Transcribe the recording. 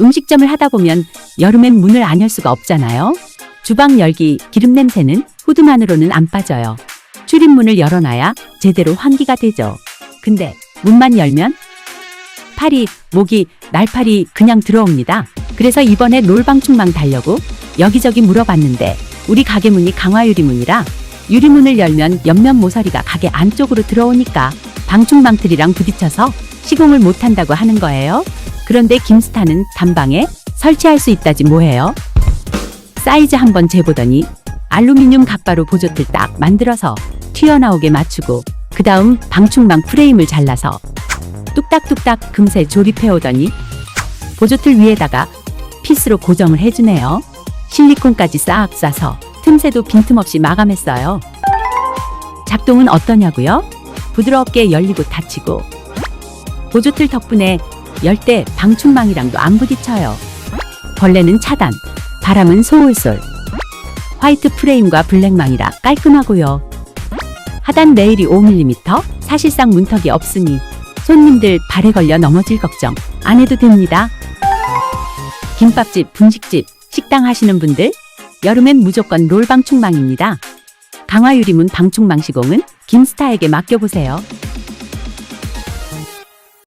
음식점을 하다 보면 여름엔 문을 안 열 수가 없잖아요. 주방 열기, 기름 냄새는 후드만으로는 안 빠져요. 출입문을 열어놔야 제대로 환기가 되죠. 근데 문만 열면 파리, 모기, 날파리 그냥 들어옵니다. 그래서 이번에 롤방충망 달려고 여기저기 물어봤는데 우리 가게 문이 강화 유리문이라 유리문을 열면 옆면 모서리가 가게 안쪽으로 들어오니까 방충망틀이랑 부딪혀서 시공을 못한다고 하는 거예요. 그런데 김스타는 단방에 설치할 수 있다지 뭐해요? 사이즈 한번 재보더니 알루미늄 갑바로 보조틀 딱 만들어서 튀어나오게 맞추고 그 다음 방충망 프레임을 잘라서 뚝딱뚝딱 금세 조립해 오더니 보조틀 위에다가 피스로 고정을 해주네요. 실리콘까지 싹 싸서 틈새도 빈틈없이 마감했어요. 작동은 어떠냐고요? 부드럽게 열리고 닫히고 보조틀 덕분에 열때 방충망이랑도 안 부딪혀요. 벌레는 차단, 바람은 소울솔. 화이트 프레임과 블랙망이라 깔끔하고요. 하단 레일이 5mm, 사실상 문턱이 없으니 손님들 발에 걸려 넘어질 걱정 안 해도 됩니다. 김밥집, 분식집, 식당 하시는 분들 여름엔 무조건 롤 방충망입니다. 강화 유리문 방충망 시공은 김스타에게 맡겨보세요.